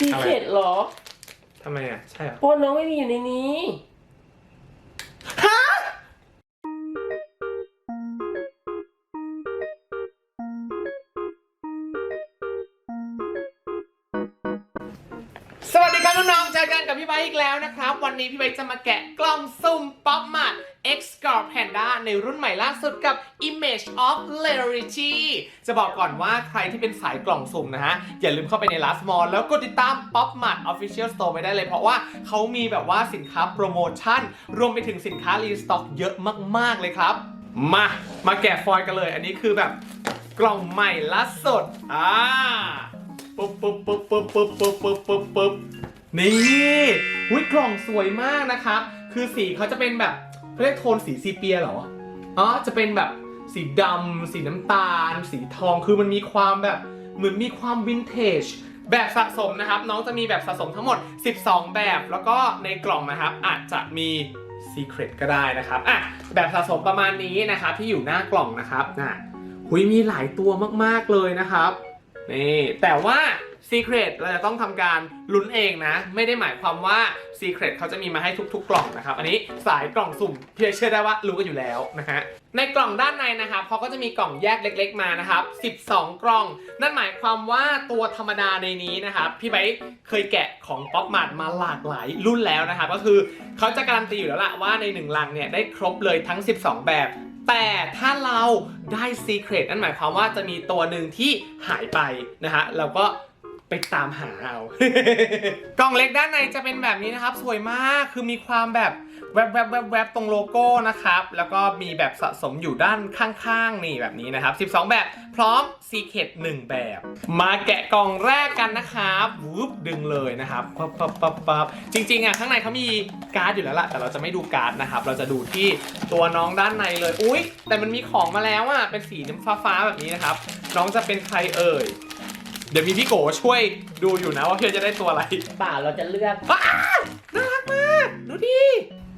ซีเคร็ตเหรอทำไมอะ ใช่เหรอเพราะน้องไม่มีอยู่ในนี้สวัสดีครับน้องๆเจอกันกับพี่ไบค์อีกแล้วนะครับ วันนี้พี่ไบค์จะมาแกะกล้องซุ่มป๊อปมาร์ X Score Panda ในรุ่นใหม่ล่าสุดกับ Image of l a r i t y จะบอกก่อนว่าใครที่เป็นสายกล่องสุ่มนะฮะ อย่าลืมเข้าไปใน Last Mall แล้วกดติดตาม Pop Mart Official Store ไปได้เลย เพราะว่าเขามีแบบว่าสินค้าโปรโมชั่น รวมไปถึงสินค้ารีสต็อกเยอะมาก ๆ เลยครับ มา มาแกะฟอยล์กันเลย อันนี้คือแบบกล่องใหม่ล่าสุดอ่าปุ๊บปุ๊บปุ๊บปุ๊บปุ๊บปุ๊บปุ๊บปุ๊บปุ๊บนี่อุ้ยกล่องสวยมากนะครับ คือสีเขาจะเป็นแบบ เรียกโทนสีซีเปียเหรออ๋อจะเป็นแบบสีดำสีน้ำตาล สีทองคือมันมีความแบบเหมือนมีความวินเทจแบบสะสมนะครับ น้องจะมีแบบสะสมทั้งหมด 12 แบบ แล้วก็ในกล่องนะครับ อาจจะมี Secret ก็ได้นะครับอะแบบสะสมประมาณนี้นะครับที่อยู่หน้ากล่องนะครับน่ะหุยมีหลายตัวมากๆเลยนะครับ นี่ แต่ว่า Secret เราจะต้องทำการลุ้นเองนะ ไม่ได้หมายความว่า Secret เขาจะมีมาให้ทุกๆ กล่องนะครับ อันนี้สายกล่องสุ่มพี่เชื่อได้ว่ารู้กันอยู่แล้วนะฮะในกล่องด้านในนะครับเขาก็จะมีกล่องแยกเล็ก ๆ มานะครับ 12 กล่อง นั่นหมายความว่าตัวธรรมดาในนี้นะครับ พี่ไบเคยแกะของป๊อปมาร์ทมาหลากหลายรุ่นแล้วนะครับ ก็คือเขาจะการันตีอยู่แล้วล่ะว่าในหนึ่งลังเนี่ยได้ครบเลยทั้ง 12 แบบ แต่ถ้าเราได้ Secret นั่นหมายความว่าจะมีตัวหนึ่งที่หายไปนะฮะเราก็ไปตามหาเอา กล่องเล็กด้านในจะเป็นแบบนี้นะครับ สวยมากคือมีความแบบ แวบแวบแวบแวบตรงโลโก้นะครับ แล้วก็มีแบบสะสมอยู่ด้านข้างๆ นี่แบบนี้นะครับ 12 แบบพร้อม Secret 1แบบ มาแกะกล่องแรกกันนะครับวูบดึงเลยนะครับปั๊บปั๊บปั๊บปั๊บจริงๆอะข้างในเขามีการ์ดอยู่แล้วล่ะ แต่เราจะไม่ดูการ์ดนะครับ เราจะดูที่ตัวน้องด้านในเลย อุ๊ยแต่มันมีของมาแล้วอะเป็นสีน้ำฟ้าๆแบบนี้นะครับ น้องจะเป็นใครเอ่ยเดี๋ยวมีพี่โกช่วยดูอยู่นะว่าพี่จะได้ตัวอะไรป่าเราจะเลือกว้าวน่ารักมาก ดูดิ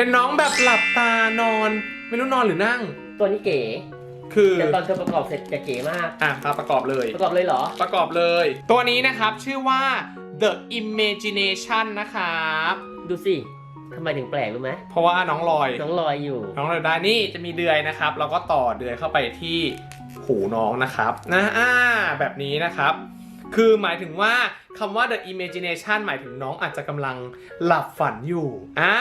เป็นน้องแบบหลับตานอน ไม่รู้นอนหรือนั่ง ตัวนี้เก๋คือแต่ตอนเธอประกอบเสร็จจะเก๋มาก อะมาประกอบเลย ประกอบเลยเหรอ ประกอบเลย ตัวนี้นะครับชื่อว่า The Imagination นะครับดูสิทำไมถึงแปลกรู้ไหมเพราะว่าน้องลอย น้องลอยอยู่ น้องลอยได้นี่จะมีเดือยนะครับ เราก็ต่อเดือยเข้าไปที่หูน้องนะครับนะอ่าแบบนี้นะครับ คือหมายถึงว่าคำว่า the imagination หมายถึงน้องอาจจะกำลังหลับฝันอยู่อ่า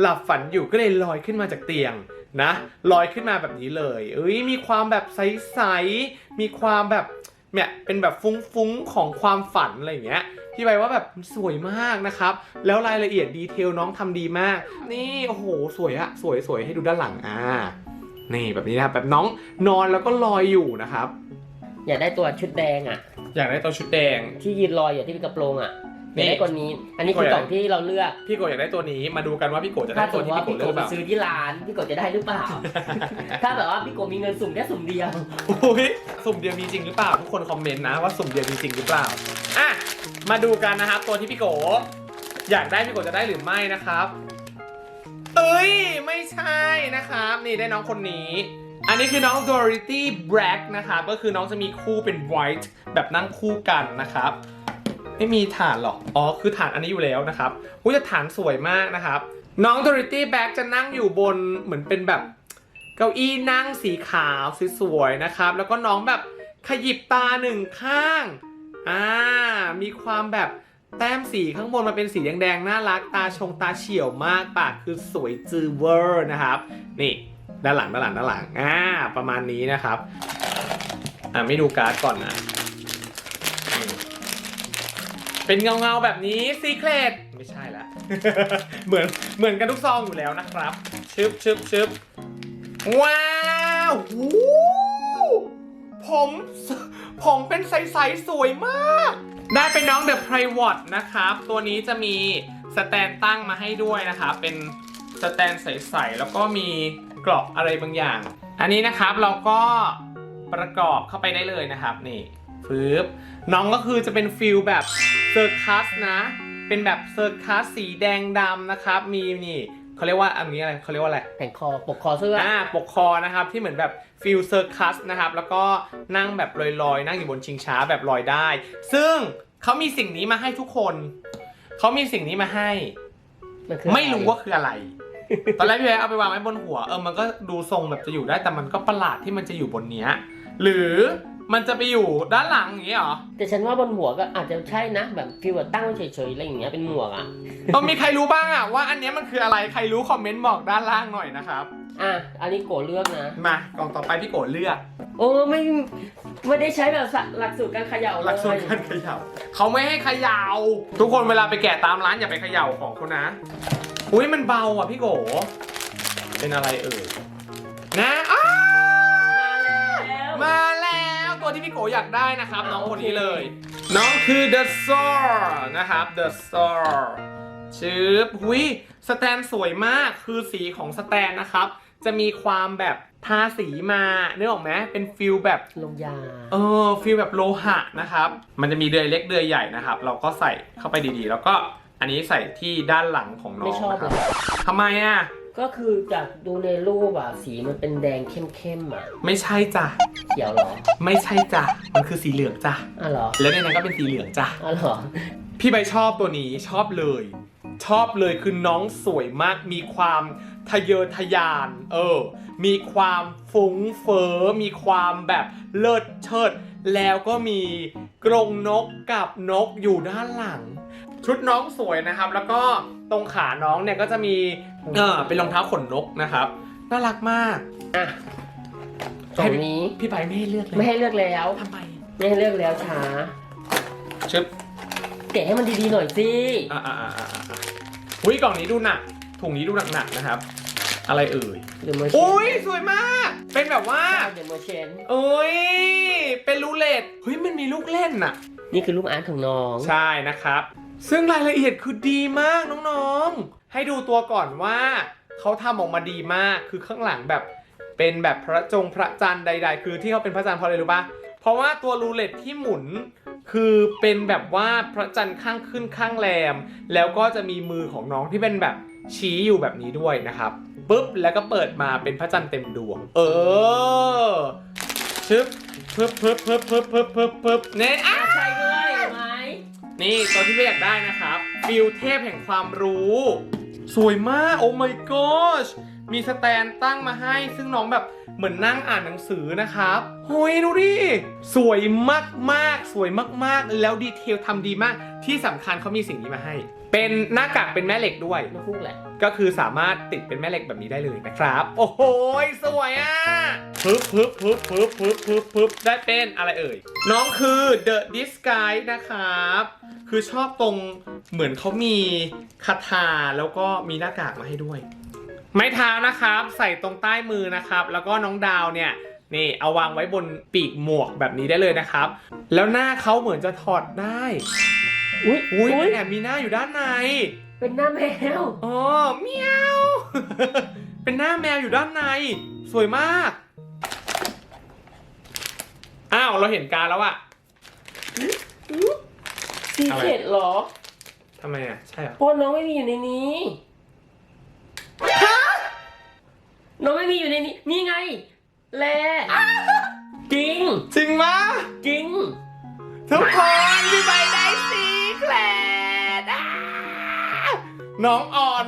หลับฝันอยู่ก็เลยลอยขึ้นมาจากเตียงนะลอยขึ้นมาแบบนี้เลย เอ้ยมีความแบบใสๆมีความแบบเนี่ยเป็นแบบฟุ้งๆของความฝันอะไรอย่างเงี้ยพี่ใบว่าแบบสวยมากนะครับ แล้วรายละเอียดดีเทลน้องทำดีมาก นี่โอ้โหสวยอะสวยสวยให้ดูด้านหลังอ่านี่แบบนี้นะแบบน้องนอนแล้วก็ลอยอยู่นะครับ อยากได้ตัวชุดแดงอะ อยากได้ตัวชุดแดง ที่ยืนลอยอยู่ที่เป็นกระโปรงอะอนี่ยากได้คนนี้ อันนี้คือกล่องที่เราเลือก พี่โกอยากได้ตัวนี้มาดูกันว่าพี่โกจะได้ถ้าสตัมวมติที่ว่าพี่โกพี่โกเลือกหรือเปล่าไปซื้อที่ร้านพี่โกจะได้หรือเปล่า ถ้าแบบว่าพี่โกมีเงินสุ่มแค่สุ่มเดียวโอ้ยสุ่มเดียวมีจริงหรือเปล่าทุกคนคอมเมนต์นะว่าสุ่มเดียวมีจริงหรือเปล่าอะมาดูกันนะครับตัวที่พี่โก อยากได้พี่โกจะได้หรือไม่นะครับเอ้ยไม่ใช่นะครับ นี่ได้น้องคนนี้ อันนี้คือน้อง Dorothy Black นะครับ ก็คือน้องจะมีคู่เป็น white แบบนั่งคู่กันนะครับ ไม่มีฐานหรอก อ๋อ คือฐานอันนี้อยู่แล้วนะครับอุ้ยแต่ฐานสวยมากนะครับ น้อง Dorothy Black จะนั่งอยู่บนเหมือนเป็นแบบเก้าอี้นั่งสีขาวสวยๆนะครับ แล้วก็น้องแบบขยิบตาหนึ่งข้าง อ่า มีความแบบแต้มสีข้างบนมันเป็นสีแดงๆน่ารัก ตาชงตาเฉียวมาก ปากคือสวยจือเวอร์นะครับ นี่ ด้านหลังด้านหลังด้านหลังอ่าประมาณนี้นะครับ อ่าไม่ดูการ์ดก่อนนะ เป็นเงาเงาแบบนี้ซีเครตไม่ใช่ละ เหมือนเหมือนกันทุกซองอยู่แล้วนะครับ ชึบชึบชึบว้าวผมผมเป็นใสๆสวยมาก ได้เป็นน้อง The Private นะครับ ตัวนี้จะมีสแตนตั้งมาให้ด้วยนะครับ เป็นสแตนใสๆแล้วก็มี กรอบอะไรบางอย่าง อันนี้นะครับเราก็ประกอบเข้าไปได้เลยนะครับนี่ฟืบน้องก็คือจะเป็นฟิลแบบเซอร์คัสนะ เป็นแบบเซอร์คัสสีแดงดำนะครับ มีนี่เขาเรียกว่าอันนี้อะไรเขาเรียกว่าอะไร แผ่นคอปกคอเสื้ออ่าปกคอนะครับที่เหมือนแบบฟิลเซอร์คัสนะครับ แล้วก็นั่งแบบลอยๆ นั่งอยู่บนชิงช้าแบบลอยได้ ซึ่งเขามีสิ่งนี้มาให้ทุกคน เขามีสิ่งนี้มาให้นคือไม่รู้ว่าคืออะไร ตอนแรกพี่แบร์เอาไปวางไว้บนหัวเออมันก็ดูทรงแบบจะอยู่ได้แต่มันก็ประหลาดที่มันจะอยู่บนเนี้ยหรือมันจะไปอยู่ด้านหลังอย่างนี้เหรอแต่ฉันว่าบนหัวก็อาจจะใช่นะ แบบฟีลแบบตั้งไว้เฉยๆอะไรอย่างเงี้ยเป็นหมวกอะต้องมีใครรู้บ้างอะว่าอันเนี้ยมันคืออะไรใครรู้คอมเมนต์บอกด้านล่างหน่อยนะครับอะอันนี้โกเลือกนะมากล่องต่อไปพี่โกเลือก โอ้ไม่ไม่ได้ใช้แบบหลักสูตรการเขย่าเลยหลักสูตรการเขย่าเขาไม่ให้เขย่าทุกคนเวลาไปแกะตามร้านอย่าไปเขย่าของเขานะ อุ้ยมันเบาอะพี่โกเป็นอะไรเอ่ยนะอ้ามาแล้ว มาแล้วตัวที่พี่โกอยากได้นะครับ น้องคนนี้เลย น้องคือ The Star นะครับ The Star ชืบหุยสแตนสวยมากคือสีของสแตนนะครับ จะมีความแบบทาสีมาเนื้อออกไหมเป็นฟิลแบบ ลงยา เออฟีลแบบโลหะนะครับ มันจะมีเดือยเล็กเดือยใหญ่นะครับ เราก็ใส่เข้าไปดีๆ แล้วก็ อันนี้ใส่ที่ด้านหลังของน้ไม่องชอบนะคเลรับย ทำไมอะ ก็คือจากดูในรูปอะ สีมันเป็นแดงเข้มๆอะไม่ใช่จ้ะ เขียวเหรอไม่ใช่จ้ะ มันคือสีเหลืองจ้ะ อะเหรอแล้วในนั้นก็เป็นสีเหลืองจ้ะ อะเหรอ พี่ใบชอบตัวนี้ชอบเลย ชอบเลยคือน้องสวยมาก มีความทะเยอทะยาน เออ มีความฟุ้งเฟ้อมีความแบบเลิศเชิด แล้วก็มีกรงนกกับนกอยู่ด้านหลัง ชุดน้องสวยนะครับ แล้วก็ตรงขาน้องเนี่ยก็จะมีเออเป็นรองเท้าขนนกนะครับน่ารักมากอะกล่องนี้พี่ใบไม่ให้เลือกเลยไม่ให้เลือกแล้วทำไมไม่ให้เลือกแล้วช้าชึบแกะให้มันดีๆหน่อยสิอ่าอ่าอ่าอ่าอ่าอุ้ยกล่องนี้ดูหนักถุงนี้ดูหนักๆนะครับ อะไรเอ่ยเดอะเมอร์เชนอุ้ยสวยมาก เป็นแบบว่าเดอะเมอร์เชนเอ้ยเป็นรูเล็ตเฮ้ยมันมีลูกเล่นน่ะ นี่คือรูปอาร์ตของน้องใช่นะครับ ซึ่งรายละเอียดคือดีมากน้องๆ ให้ดูตัวก่อนว่าเขาทำออกมาดีมากคือข้างหลังแบบเป็นแบบพระจงพระจันทร์ใด ๆ คือที่เขาเป็นพระจันทร์เพราะอะไรรู้ปะเพราะว่าตัวรูเล็ตที่หมุนคือเป็นแบบว่าพระจันทร์ข้างขึ้นข้างแรม แล้วก็จะมีมือของน้องที่เป็นแบบชี้อยู่แบบนี้ด้วยนะครับปุ๊บแล้วก็เปิดมาเป็นพระจันทร์เต็มดวง เออชึบปึ๊บปึ๊บปึ๊บปึ๊บปึ๊บปึ๊บปึ๊บเนี่ยอะใช่ด้วย นี่ตัวที่ไม่อยากได้นะครับฟิลเทพแห่งความรู้ สวยมาก โอ้ my gosh มีสแตนตั้งมาให้ ซึ่งน้องแบบเหมือนนั่งอ่านหนังสือนะครับโอ้ยดูดิ สวยมากๆสวยมากๆ แล้วดีเทลทำดีมาก ที่สำคัญเขามีสิ่งนี้มาให้ เป็นหน้ากากเป็นแม่เหล็กด้วยน้องฟุกแหละ ก็คือสามารถติดเป็นแม่เหล็กแบบนี้ได้เลยนะครับ โอ้โหสวยอะปึ๊บปึ๊บปึ๊บปึ๊บปึ๊บปึ๊บปึ๊บได้เป็นอะไรเอ่ย น้องคือ The Disguise นะครับ คือชอบตรงเหมือนเขามีคาถาแล้วก็มีหน้ากากมาให้ด้วย ไม้เท้านะครับ ใส่ตรงใต้มือนะครับ แล้วก็น้องดาวเนี่ยนี่เอาวางไว้บนปีกหมวกแบบนี้ได้เลยนะครับ แล้วหน้าเขาเหมือนจะถอดได้ อุ้ยอุ้ยอุ้ยแอบมีหน้าอยู่ด้านใน เป็นหน้าแมว อ๋อเมียว เป็นหน้าแมวอยู่ด้านใน สวยมาก อ้าว เราเห็นการแล้วอะ ซีอะไรเกตเหรอทำไมอะใช่เหรอ เพราะน้องไม่มีอยู่ในนี้ น้องไม่มีอยู่ในนี้ นี่ไง แลจริง จริงมะจริง ทุกคน น้องออน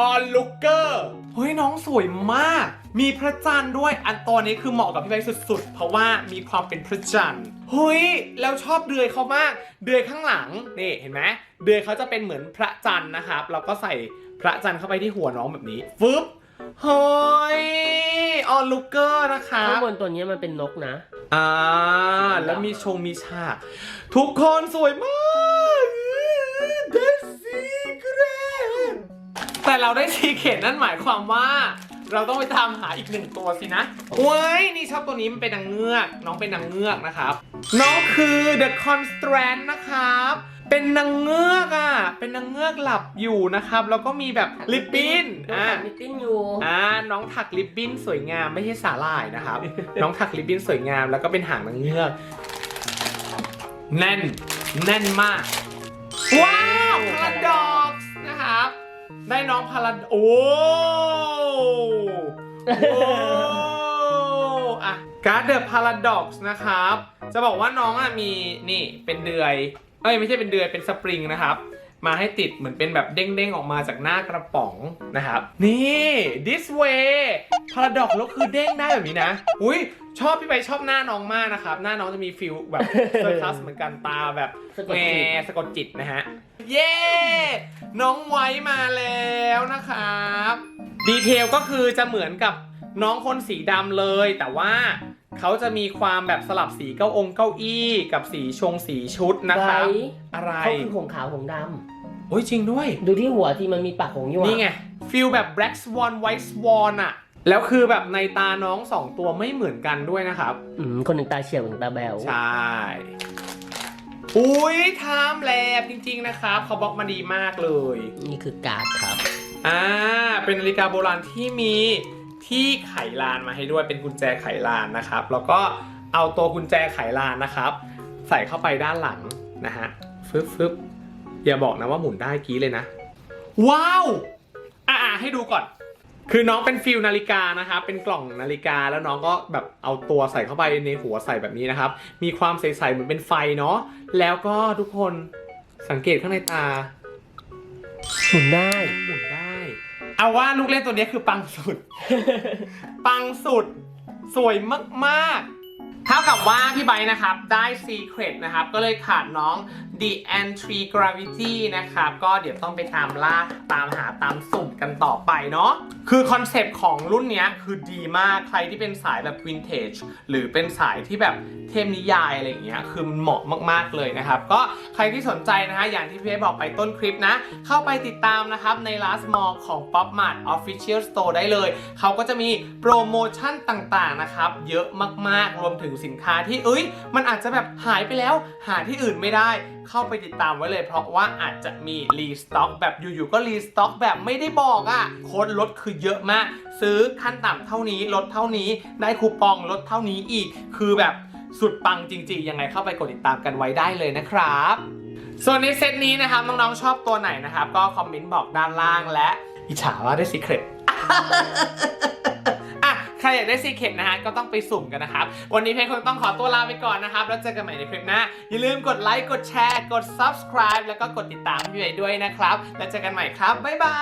ออนลุกเกอร์ เฮ้ยน้องสวยมาก มีพระจันทร์ด้วย อันตัวนี้คือเหมาะกับพี่ใบสุดๆ เพราะว่ามีความเป็นพระจันทร์ เฮ้ย แล้วชอบเดือยเขามาก เดือยข้างหลัง นี่เห็นไหม เดือยเขาจะเป็นเหมือนพระจันทร์นะครับ เราก็ใส่พระจันทร์เข้าไปที่หัวน้องแบบนี้ ฟึบเฮ้ย ออนลุกเกอร์นะครัข้างบบ นตัวนี้มันเป็นนกนะ อ่า แล้วมีชงมีฉาก ทุกคนสวยมาก เราได้ซีเกตนั่นหมายความว่า เราต้องไปตามหาอีกหนึ่งตัวสินะเว้ยนี่ชอบตัวนี้มันเป็นนางเงือก น้องเป็นนางเงือกนะครับ น้องคือ The Constraint นะครับ เป็นนางเงือกอะ เป็นนางเงือกหลับอยู่นะครับ แล้วก็มีแบบลิปบิ้นน้องอ่าถักมิตติ้งอยู่ อ่าน้องถักริบบิ้นสวยงามไม่ใช่สาหร่ายนะครับ น้องถักริบบิ้นสวยงามแล้วก็เป็นหางนางเงือก แน่น แน่นมาก ว้าวพาราดอกซ์นะครับ ได้น้องพาราโอ้โอ้อะการ์ดเดอะพาราดอกซ์นะครับ จะบอกว่าน้องอะมีนี่เป็นเดือย เอ้ยไม่ใช่เป็นเดือยเป็นสปริงนะครับ มาให้ติดเหมือนเป็นแบบเด้งๆออกมาจากหน้ากระป๋องนะครับ นี่ this way พาราดอกแล้วคือเด้งได้แบบนี้นะ อุ้ย ชอบพี่ใบชอบหน้าน้องมากนะครับ หน้าน้องจะมีฟิลแบบเซอร์คัสเหมือนกันตาแบบสะกดแงจิตสะกดจิตนะฮะ เย้ น้องไว้มาแล้วนะครับ ดีเทลก็คือจะเหมือนกับน้องคนสีดำเลย แต่ว่าเขาจะมีความแบบสลับสีเก้าองค์เก้าอี้กับสีชงสีชุดนะครับไว้อะไรเขาคือหงขาวหงดโอ้ยจริงด้วยำดูที่หัวที่มันมีปากหงอยู่อะนี่ไงฟิลแบบ black swan white swan อะ แล้วคือแบบในตาน้องสองตัวไม่เหมือนกันด้วยนะครับ อืมคนหนึ่งตาเฉียวคนหนึ่งตาแบวใช่อุ้ยไทม์แลบจริงๆนะครับเขาบล็อกมาดีมากเลย นี่คือการ์ดครับ อ่า เป็นนาฬิกาโบราณที่มีที่ไขลานมาให้ด้วยเป็นกุญแจไขลานนะครับ แล้วก็เอาตัวกุญแจไขลานนะครับ ใส่เข้าไปด้านหลังนะฮะฟึบฟึบอย่าบอกนะว่าหมุนได้กี้เลยนะ ว้าว อ่าให้ดูก่อน คือน้องเป็นฟิลนาฬิกานะครับ เป็นกล่องนาฬิกาแล้วน้องก็แบบเอาตัวใส่เข้าไปในหัวใส่แบบนี้นะครับ มีความใสๆเหมือนเป็นไฟเนาะ แล้วก็ทุกคนสังเกตข้างในตาหมุนได้หมุนได้ เอาว่าลูกเล่นตัวนี้คือปังสุด ปังสุด สวยมากๆ เท่ากับว่าพี่ไบนะครับ ได้ Secret นะครับ ก็เลยขาดน้อง The Entry Gravity นะครับ ก็เดี๋ยวต้องไปตามล่าตามหาตามสุ่มกันต่อไปเนาะคือคอนเซปต์ของรุ่นนี้คือดีมากใครที่เป็นสายแบบวินเทจหรือเป็นสายที่แบบเทพนิยายอะไรอย่างเงี้ยคือมันเหมาะมากๆเลยนะครับ ก็ใครที่สนใจนะฮะอย่างที่พี่เอบอกไปต้นคลิปนะ เข้าไปติดตามนะครับใน Last Mall ของ Pop Mart Official Store ได้เลย เขาก็จะมีโปรโมชั่นต่างๆนะครับ เยอะมากๆรวมถึงสินค้าที่เอ้ย มันอาจจะแบบหายไปแล้ว หาที่อื่นไม่ได้ เข้าไปติดตามไว้เลย เพราะว่าอาจจะมีรีสต็อกแบบอยู่ๆก็รีสต็อกแบบไม่ได้บอกอะ่ะโค้ดลดคือเยอะมาก ซื้อขั้นต่ำเท่านี้ลดเท่านี้ ได้คูปองลดเท่านี้อีก คือแบบสุดปังจริงๆ ยังไงเข้าไปกดติดตามกันไว้ได้เลยนะครับส่วนในเซตนี้นะครับน้องๆชอบตัวไหนนะครับ ก็คอมเมนต์บอกด้านล่างและอิจฉาว่าได้ซีเครต รอยากได้ซีเครตนะฮะก็ต้องไปสุ่มกันนะครับ วันนี้เพนคงต้องขอตัวลาไปก่อนนะครับ แล้วเจอกันใหม่ในคลิปหน้า อย่าลืมกดไลค์กดแชร์ กด subscribe แล้วก็กดติดตามพี่ใหญ่ด้วยนะครับ แล้วเจอกันใหม่ครับบ๊ายบา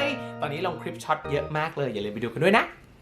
ยตอนนี้ลงคลิปช็อตเยอะมากเลยอย่าลืมไปดูกันด้วยนะ